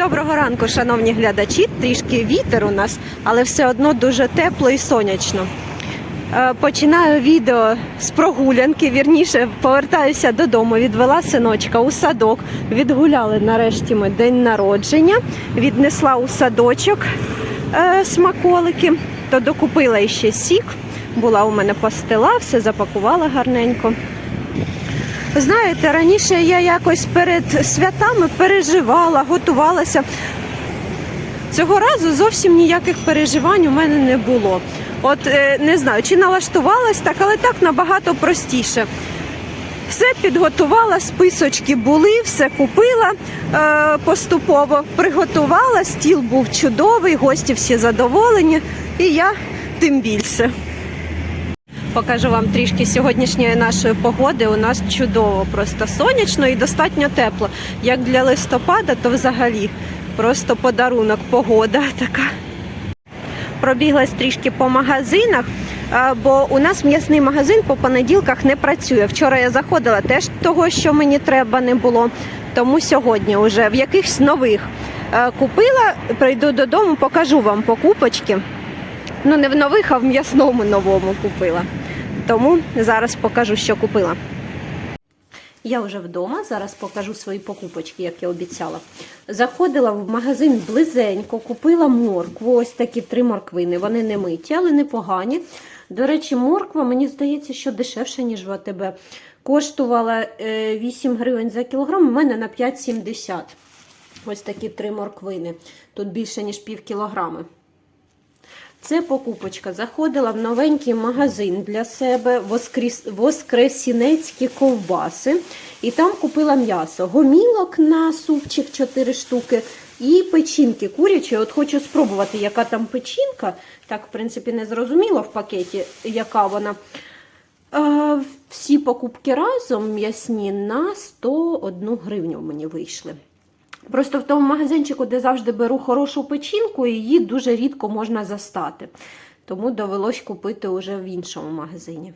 Доброго ранку, шановні глядачі. Трішки вітер у нас, але все одно дуже тепло і сонячно. Е, Починаю відео з прогулянки. Вірніше повертаюся додому. Відвела синочка у садок. Відгуляли нарешті ми день народження. Віднесла у садочок е, смаколики, то докупила ще сік. Була у мене пастила, все запакувала гарненько. Знаєте, раніше я якось перед святами переживала, готувалася. Цього разу зовсім ніяких переживань у мене не було. От е, не знаю, чи налаштувалась так, але так набагато простіше. Все підготувала, списочки були, все купила е, поступово, приготувала, стіл був чудовий, гості всі задоволені, і я тим більше. Покажу вам трішки сьогоднішньої нашої погоди. У нас чудово, просто сонячно і достатньо тепло. Як для листопада, то взагалі просто подарунок, погода така. Пробіглась трішки по магазинах, бо у нас м'ясний магазин по понеділках не працює. Вчора я заходила теж того, що мені треба не було. Тому сьогодні вже в якихось нових купила, прийду додому, покажу вам покупочки. Ну, не в нових, а в м'ясному новому купила. Тому зараз покажу, що купила. Я вже вдома, зараз покажу свої покупочки, як я обіцяла. Заходила в магазин близенько, купила моркву. Ось такі три морквини. Вони не миті, але непогані. До речі, морква, мені здається, що дешевше, ніж в АТБ. Коштувала е, 8 гривень за кілограм, у мене на 5,70. Ось такі три морквини. Тут більше, ніж пів кілограми. Це покупочка. Заходила в новенький магазин для себе воскрес... воскресінецькі ковбаси. І там купила м'ясо. Гомілок на супчик 4 штуки. І печінки курячі. От хочу спробувати, яка там печінка. Так, в принципі, не зрозуміло в пакеті, яка вона. Всі покупки разом м'ясні на 101 гривню мені вийшли. Просто в тому магазинчику, де завжди беру хорошу печінку, її дуже рідко можна застати. Тому довелось купити вже в іншому магазині.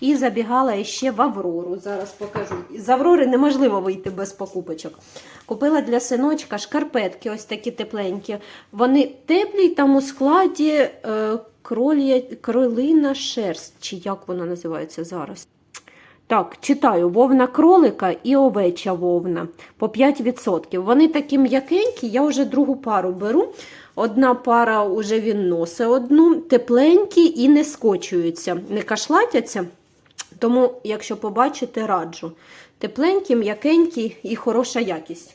І забігала ще в Аврору. Зараз покажу. З Аврори неможливо вийти без покупочок. Купила для синочка шкарпетки, ось такі тепленькі. Вони теплі, там у складі е, кролія, кролина шерсть, чи як вона називається зараз. Так, читаю вовна кролика і овеча вовна по 5%. Вони такі м'якенькі, я вже другу пару беру. Одна пара вже він носить одну, тепленькі і не скочуються, не кашлатяться. Тому, якщо побачите, раджу. Тепленькі, м'якенькі і хороша якість.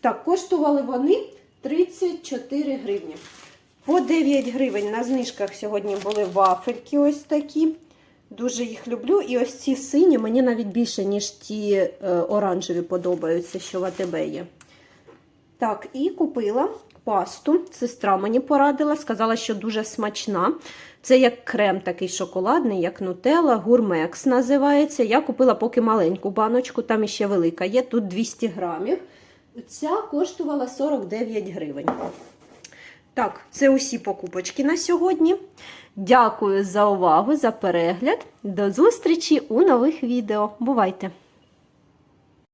Так, коштували вони 34 гривні. По 9 гривень на знижках сьогодні були вафельки ось такі. Дуже їх люблю. І ось ці сині мені навіть більше, ніж ті е, оранжеві подобаються, що в АТБ є. Так, і купила пасту. Сестра мені порадила, сказала, що дуже смачна. Це як крем такий шоколадний, як нутелла, гурмекс називається. Я купила поки маленьку баночку, там іще велика є, тут 200 грамів. Ця коштувала 49 гривень. Так, це усі покупочки на сьогодні. Дякую за увагу, за перегляд. До зустрічі у нових відео. Бувайте!